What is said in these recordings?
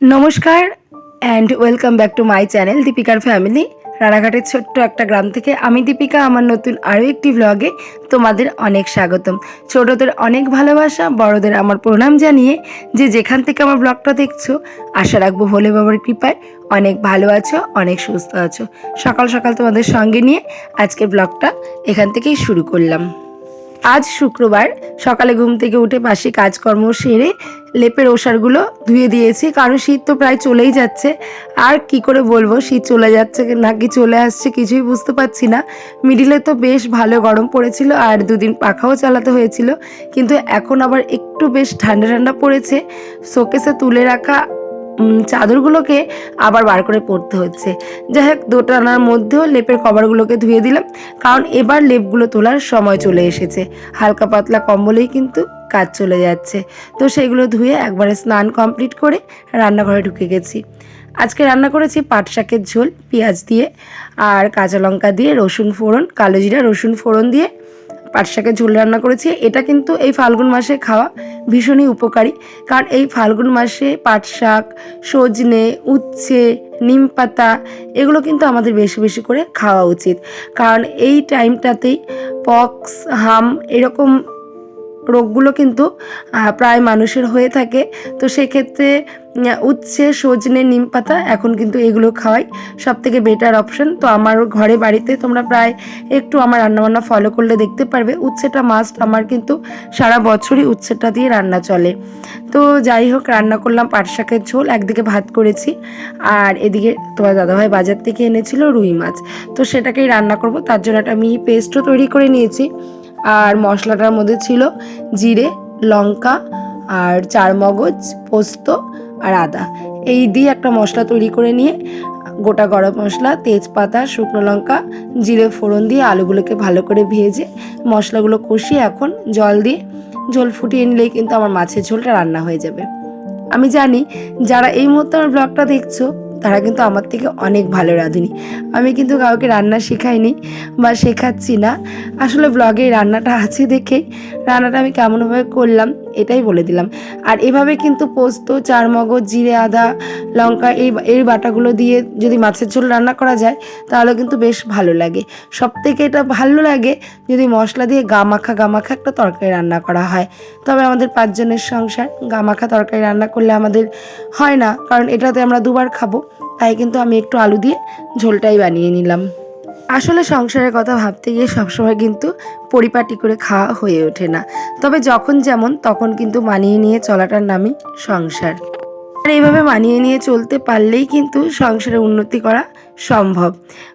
নমস্কার and welcome back to my channel দীপিকার family রানাঘাটের ছোট্ট একটা গ্রাম থেকে আমি দীপিকা, আমার নতুন আরও একটি ব্লগে তোমাদের অনেক স্বাগতম। ছোটদের অনেক ভালোবাসা, বড়দের আমার প্রণাম জানিয়ে যে যেখান থেকে আমার ব্লগটা দেখছ, আশা রাখব ভোলে বাবার কৃপায় অনেক ভালো আছো, অনেক সুস্থ আছো। সকাল সকাল তোমাদের সঙ্গে নিয়ে আজকে ব্লগটা এখান থেকেই শুরু করলাম। আজ শুক্রবার সকালে ঘুম থেকে উঠে পাশে কাজকর্ম সেরে লেপের ওষারগুলো ধুয়ে দিয়েছি, কারণ শীত তো প্রায় চলেই যাচ্ছে। আর কি করে বলব, শীত চলে যাচ্ছে নাকি চলে আসছে কিছুই বুঝতে পারছি না। মিডিলে তো বেশ ভালো গরম পড়েছিল আর দুদিন পাখাও চালাতে হয়েছিল, কিন্তু এখন আবার একটু বেশ ঠান্ডা ঠান্ডা পড়েছে। শোকেসে তুলে রাখা চাদরগুলোকে আবার বার করে পরতে হচ্ছে। যাই হোক, দোটানার মধ্যেও লেপের কভারগুলোকে ধুয়ে দিলাম, কারণ এবার লেপগুলো তোলার সময় চলে এসেছে। হালকা পাতলা কম্বলেই কিন্তু কাজ চলে যাচ্ছে। তো সেগুলো ধুয়ে একবারে স্নান কমপ্লিট করে রান্নাঘরে ঢুকে গেছি। আজকে রান্না করেছি পাট শাকের ঝোল, পেঁয়াজ দিয়ে, আর কাঁচা লঙ্কা দিয়ে রসুন ফোড়ন, কালো জিরা রসুন ফোড়ন দিয়ে পাট শাকের ঝোল রান্না করেছি। এটা কিন্তু এই ফাল্গুন মাসে খাওয়া ভীষণই উপকারী। কারণ এই ফাল্গুন মাসে পাট শাক সজনে, উচ্ছে, নিম পাতা এগুলো কিন্তু আমাদের বেশি বেশি করে খাওয়া উচিত। কারণ এই টাইমটাতেই পক্স, হাম এরকম রোগগুলো কিন্তু প্রায় মানুষের হয়ে থাকে। তো সেক্ষেত্রে উচ্ছে, সজনে, নিম পাতা এখন কিন্তু এগুলো খাওয়াই সব থেকে বেটার অপশন তো আমার ঘরে বাড়িতে তোমরা প্রায় একটু আমার রান্নাবান্না ফলো করলে দেখতে পারবে। উচ্ছেটা মাস্ট আমার কিন্তু সারা বছরই উচ্ছেটা দিয়ে রান্না চলে। তো যাই হোক, রান্না করলাম পাট শাকের ঝোল, একদিকে ভাত করেছি আর এদিকে তোমার দাদাভাই বাজার থেকে এনেছিল রুই মাছ। তো সেটাকেই রান্না করব, তার জন্য একটা মিহি পেস্টও তৈরি করে নিয়েছি। আর মশলাটার মধ্যে ছিল জিরে, লঙ্কা আর চার মগজ, পোস্ত আর আদা। এই দিয়ে একটা মশলা তৈরি করে নিয়ে গোটা গরম মশলা, তেজপাতা, শুকনো লঙ্কা, জিরে ফোড়ন দিয়ে আলুগুলোকে ভালো করে ভেজে মশলাগুলো কষিয়ে এখন জল দিয়ে ঝোল ফুটিয়ে নিলেই কিন্তু আমার মাছের ঝোলটা রান্না হয়ে যাবে। আমি জানি যারা এই মুহূর্তে আমার ব্লগটা দেখছ তারা কিন্তু আমার থেকে অনেক ভালো, রাঁধুনি। আমি কিন্তু কাউকে রান্না শেখাইনি বা শেখাচ্ছি না। আসলে ব্লগে রান্নাটা আছে দেখে রান্নাটা আমি কেমনভাবে করলাম এটাই বলে দিলাম। আর এভাবে কিন্তু পোস্ত, চারমগজ, জিরে, আদা, লঙ্কা এই এই বাটাগুলো দিয়ে যদি মাছের ঝোল রান্না করা যায়, তাহলে কিন্তু বেশ ভালো লাগে। সব থেকে এটা ভালো লাগে যদি মশলা দিয়ে গামাখা গামাখা একটা তরকারি রান্না করা হয়। তবে আমাদের পাঁচজনের সংসার, গামাখা তরকারি রান্না করলে আমাদের হয় না, কারণ এটাতে আমরা দুবার খাব, তাই কিন্তু আমি একটু আলু দিয়ে ঝোলটাই বানিয়ে নিলাম। আসলে সংসারের কথা ভাবতে গিয়ে সবসময় কিন্তু পরিপাটি করে খাওয়া হয়ে ওঠে না। তবে যখন যেমন, তখন কিন্তু মানিয়ে নিয়ে চলাটার নামই সংসার। আর এইভাবে মানিয়ে নিয়ে চলতে পারলেই কিন্তু সংসারে উন্নতি করা সম্ভব।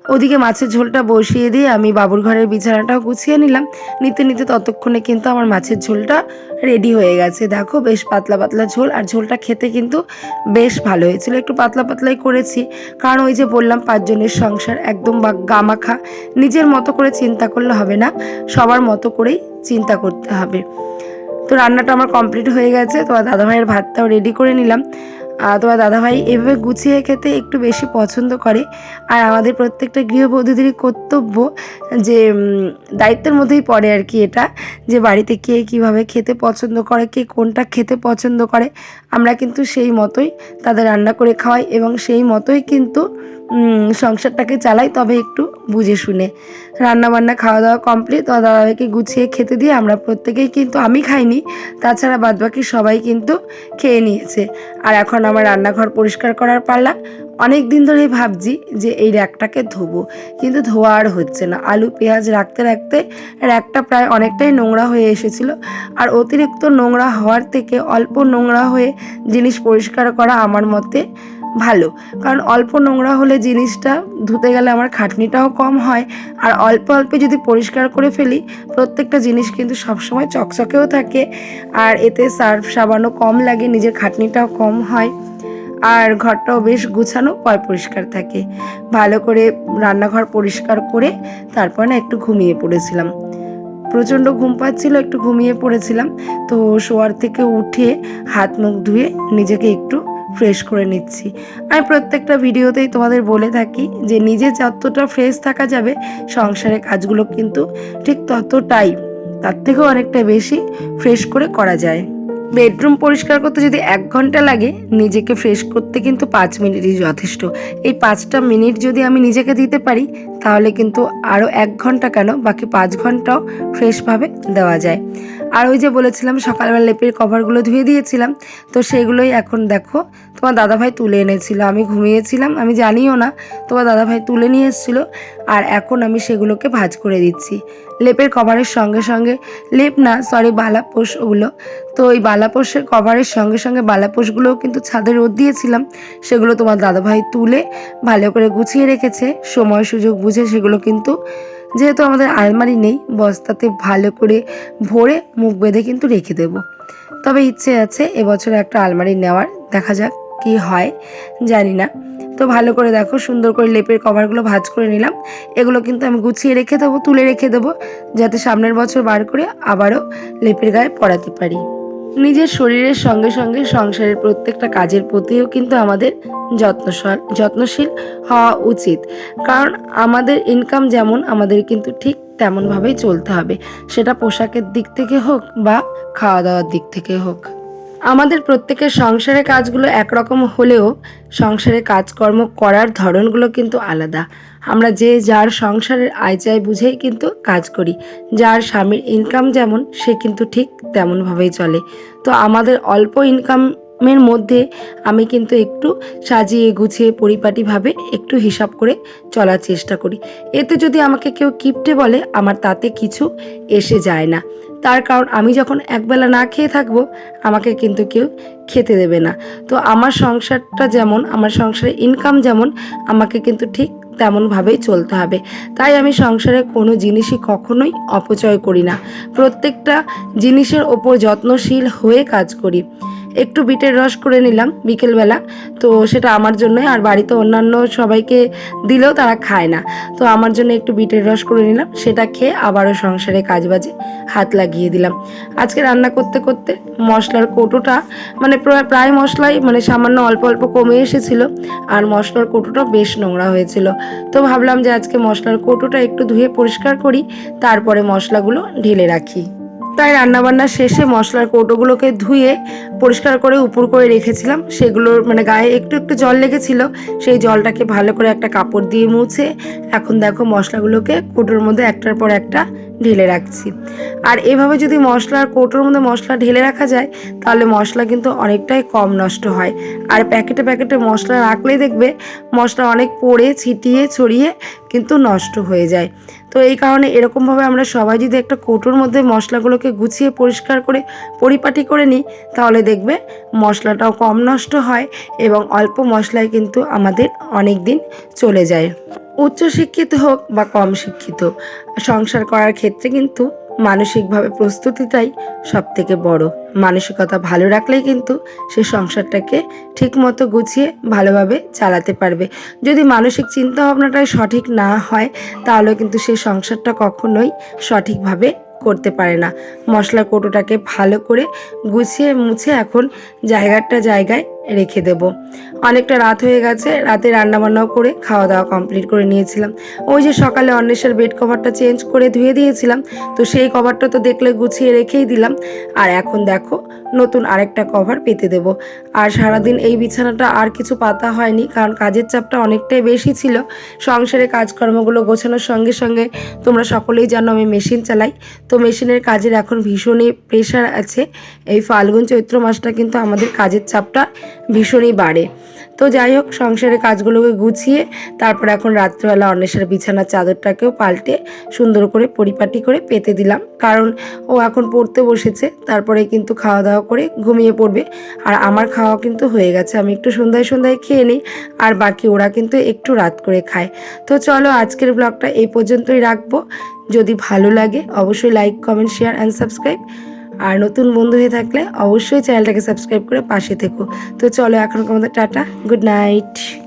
ওদিকে মাছের ঝোলটা বসিয়ে দিয়ে আমি বাবুর ঘরের বিছানাটাও গুছিয়ে নিলাম। নিতে নিতে ততক্ষণে কিন্তু আমার মাছের ঝোলটা রেডি হয়ে গেছে। দেখো বেশ পাতলা পাতলা ঝোল আর ঝোলটা খেতে কিন্তু বেশ ভালো হয়েছিল। একটু পাতলা পাতলাই করেছি। কারণ ওই যে বললাম, পাঁচজনের সংসার একদম বা গামাখা। নিজের মতো করে চিন্তা করলে হবে না। সবার মতো করেই চিন্তা করতে হবে। তো রান্নাটা আমার কমপ্লিট হয়ে গেছে। তোমার দাদাভাইয়ের ভাতটাও রেডি করে নিলাম। তোমার দাদাভাই এভাবে গুছিয়ে খেতে একটু বেশি পছন্দ করে। আর আমাদের প্রত্যেকটা গৃহবধূদেরই কর্তব্য যে দায়িত্বের মধ্যেই পড়ে আর কি এটা, যে বাড়িতে কে কীভাবে খেতে পছন্দ করে, কে কোনটা খেতে পছন্দ করে। আমরা কিন্তু সেই মতোই তাদের রান্না করে খাওয়াই এবং সেই মতোই কিন্তু সংসারটাকে চালাই, তবে একটু বুঝে শুনে। রান্না বান্না খাওয়া দাওয়া কমপ্লিট তো দাদাভাইকে গুছিয়ে খেতে দিয়ে আমরা প্রত্যেকেই কিন্তু আমি খাইনি, তাছাড়া বাদবাকি সবাই কিন্তু খেয়ে নিয়েছে। আর এখন আমার রান্নাঘর পরিষ্কার করার পাল্লা। অনেক দিন ধরেই ভাবছি যে এই র্যাকটাকে ধোবো, কিন্তু ধোয়া আর হচ্ছে না। আলু, পেঁয়াজ রাখতে রাখতে র্যাকটা প্রায় অনেকটাই নোংরা হয়ে এসেছিল। আর অতিরিক্ত নোংরা হওয়ার থেকে অল্প নোংরা হয়ে জিনিস পরিষ্কার করা আমার মতে ভালো। কারণ অল্প নোংরা হলে জিনিসটা ধুতে গেলে আমার খাটনিটাও কম হয়। আর অল্প অল্পে যদি পরিষ্কার করে ফেলি, প্রত্যেকটা জিনিস কিন্তু সবসময় চকচকেও থাকে। আর এতে সার্ফ সাবানও কম লাগে, নিজের খাটনিটাও কম হয়। আর ঘরটাও বেশ গুছানো, পয় পরিষ্কার থাকে। ভালো করে রান্নাঘর পরিষ্কার করে তারপর না একটু ঘুমিয়ে পড়েছিলাম। প্রচণ্ড ঘুম পাচ্ছিল, একটু ঘুমিয়ে পড়েছিলাম। তো শোয়ার থেকে উঠে হাত মুখ ধুয়ে নিজেকে একটু ফ্রেশ করে নিচ্ছি। আমি প্রত্যেকটা ভিডিওতেই তোমাদের বলে থাকি যে নিজে যতটা ফ্রেশ থাকা যাবে, সংসারের কাজগুলো কিন্তু ঠিক ততটাই তার থেকেও অনেকটা বেশি ফ্রেশ করে করা যায়। বেডরুম পরিষ্কার করতে যদি এক ঘণ্টা লাগে, নিজেকে ফ্রেশ করতে কিন্তু পাঁচ মিনিটই যথেষ্ট। এই পাঁচটা মিনিট যদি আমি নিজেকে দিতে পারি, তাহলে কিন্তু আরও এক ঘণ্টা কেন, বাকি পাঁচ ঘন্টাও ফ্রেশভাবে দেওয়া যায়। আর ওই যে বলেছিলাম, সকালবেলা লেপের কভারগুলো ধুয়ে দিয়েছিলাম। তো সেগুলোই এখন দেখো, তোমার দাদাভাই তুলে এনেছিল। আমি ঘুমিয়েছিলাম, আমি জানিও না, তোমার দাদাভাই তুলে নিয়ে এসেছিল। আর এখন আমি সেগুলোকে ভাজ করে দিচ্ছি। লেপের কভারের সঙ্গে সঙ্গে, লেপ না সরি বালাপোষ ওগুলো। তো ওই বালাপোষের কভারের সঙ্গে সঙ্গে বালাপোষগুলোও কিন্তু ছাদে রোদ দিয়েছিলাম। সেগুলো তোমার দাদাভাই তুলে ভালো করে গুছিয়ে রেখেছে। সময় সুযোগ বুঝে সেগুলো কিন্তু যেহেতু আমাদের আলমারি নেই, বস্তাতে ভালো করে ভরে মুখ বেঁধে কিন্তু রেখে দেব। তবে ইচ্ছে আছে এবছর একটা আলমারি নেওয়ার, দেখা যাক কি হয়, জানি না। তো ভালো করে দেখো, সুন্দর করে লেপের কভারগুলো ভাজ করে নিলাম। এগুলো কিন্তু আমি গুছিয়ে রেখে দেবো, তুলে রেখে দেবো, যাতে সামনের বছর বার করে আবারও লেপের গায়ে পরাতে পারি। নিজের শরীরের সঙ্গে সঙ্গে সংসারের প্রত্যেকটা কাজের প্রতিও কিন্তু আমাদের যত্নশীল যত্নশীল হওয়া উচিত। কারণ আমাদের ইনকাম যেমন আমাদের কিন্তু ঠিক তেমনভাবেই চলতে হবে। সেটা পোশাকের দিক থেকে হোক বা খাওয়া দাওয়ার দিক থেকে হোক। আমাদের প্রত্যেকের সংসারের কাজগুলো একরকম হলেও সংসারে কাজকর্ম করার ধরনগুলো কিন্তু আলাদা। আমরা যে যার সংসারের আয় চাই বুঝেই কিন্তু কাজ করি। যার স্বামীর ইনকাম যেমন, সে কিন্তু ঠিক তেমনভাবেই চলে। তো আমাদের অল্প ইনকামের মধ্যে আমি কিন্তু একটু সাজিয়ে গুছিয়ে পরিপাটিভাবে একটু হিসাব করে চলার চেষ্টা করি। এতে যদি আমাকে কেউ কিপটে বলে, আমার তাতে কিছু এসে যায় না। তার কারণ আমি যখন একবেলা না খেয়ে থাকব, আমাকে কিন্তু কেউ খেতে দেবে না। তো আমার সংসারটা যেমন, আমার সংসারের ইনকাম যেমন, আমাকে কিন্তু ঠিক তেমনভাবেই চলতে হবে। তাই আমি সংসারে কোনো জিনিসই কখনোই অপচয় করি না। প্রত্যেকটা জিনিসের ওপর যত্নশীল হয়ে কাজ করি। একটু বিটের রস করে নিলাম বিকেলবেলা। তো সেটা আমার জন্যই, আর বাড়িতে অন্যান্য সবাইকে দিলেও তারা খায় না। তো আমার জন্য একটু বিটের রস করে নিলাম, সেটা খেয়ে আবারও সংসারে কাজ বাজে হাত লাগিয়ে দিলাম। আজকে রান্না করতে করতে মশলার কৌটোটা মানে প্রায় মশলাই মানে সামান্য অল্প অল্প কমে এসেছিল, আর মশলার কৌটোটা বেশ নোংরা হয়েছিল। তো ভাবলাম যে আজকে মশলার কৌটোটা একটু ধুয়ে পরিষ্কার করি, তারপরে মশলাগুলো ঢেলে রাখি। তাই রান্নাবান্না শেষে মশলার কৌটোগুলোকে ধুয়ে, পরিষ্কার করে উপর করে রেখেছিলাম। সেগুলোর মানে গায়ে একটু একটু জল লেগেছিল। সেই জলটাকে ভালো করে একটা কাপড় দিয়ে মুছে, এখন দেখো মশলাগুলোকে কৌটোর মধ্যে একটার পর একটা ঢেলে রাখছি। আর এভাবে যদি মশলার কৌটোর মধ্যে মশলা ঢেলে রাখা যায়, তাহলে মশলা কিন্তু অনেকটাই কম নষ্ট হয়। আর প্যাকেটে প্যাকেটে মশলা রাখলেই দেখবে, মশলা অনেক পড়ে, ছিটিয়ে, ছড়িয়ে কিন্তু নষ্ট হয়ে যায়। তো এই কারণে এরকমভাবে আমরা সবাই যদি একটা কৌটোর মধ্যে মশলাগুলোকে গুছিয়ে পরিষ্কার করে, পরিপাটি করে নিই, তাহলে দেখবে মশলাটাও কম নষ্ট হয় এবং অল্প মশলায় কিন্তু আমাদের অনেক দিন চলে যায়। উচ্চশিক্ষিত হোক বা কম শিক্ষিত সংসার করার ক্ষেত্রে কিন্তু মানসিকভাবে প্রস্তুতিটাই সব থেকে বড়। মানসিকতা ভালো রাখলেই কিন্তু সে সংসারটাকে ঠিকমতো গুছিয়ে ভালোভাবে চালাতে পারবে। যদি মানসিক চিন্তা ভাবনাটাই সঠিক না হয়, তাহলে কিন্তু সেই সংসারটা কখনোই সঠিকভাবে করতে পারে না। মশলা কৌটোটাকে ভালো করে গুছিয়ে মুছে এখন জায়গাটা জায়গায় রেখে দেব। অনেকটা রাত হয়ে গেছে, রাতে রান্নাবান্নাও করে খাওয়া দাওয়া কমপ্লিট করে নিয়েছিলাম। ওই যে সকালে অন্বেষের বেড কভারটা চেঞ্জ করে ধুয়ে দিয়েছিলাম, তো সেই কভারটা তো দেখলে গুছিয়ে রেখেই দিলাম। আর এখন দেখো, নতুন আরেকটা কভার পেতে দেব। আর সারাদিন এই বিছানাটা আর কিছু পাতা হয়নি, কারণ কাজের চাপটা অনেকটাই বেশি ছিল। সংসারে কাজকর্মগুলো গোছানোর সঙ্গে সঙ্গে তোমরা সকলেই জানো আমি মেশিন চালাই। তো মেশিনের কাজের এখন ভীষণই প্রেশার আছে। এই ফাল্গুন চৈত্র মাসটা কিন্তু আমাদের কাজের চাপটা ভীষণই বাড়ে। তো যাই হোক, সংসারের কাজগুলোকে গুছিয়ে তারপর এখন রাত্রিবেলা অন্বেষার বিছানার চাদরটাকেও পাল্টে সুন্দর করে পরিপাটি করে পেতে দিলাম। কারণ ও এখন পড়তে বসেছে, তারপরে কিন্তু খাওয়া দাওয়া করে ঘুমিয়ে পড়বে। আর আমার খাওয়া কিন্তু হয়ে গেছে, আমি একটু সন্ধ্যায় সন্ধ্যায় খেয়ে নিই, আর বাকি ওরা কিন্তু একটু রাত করে খায়। তো চলো, আজকের ব্লগটা এই পর্যন্তই রাখব। যদি ভালো লাগে, অবশ্যই like comment share and subscribe আর নতুন বন্ধু হয়ে থাকলে অবশ্যই চ্যানেলটাকে সাবস্ক্রাইব করে পাশে থেকো। তো চলো, এখন আমাদের টাটা। Good night.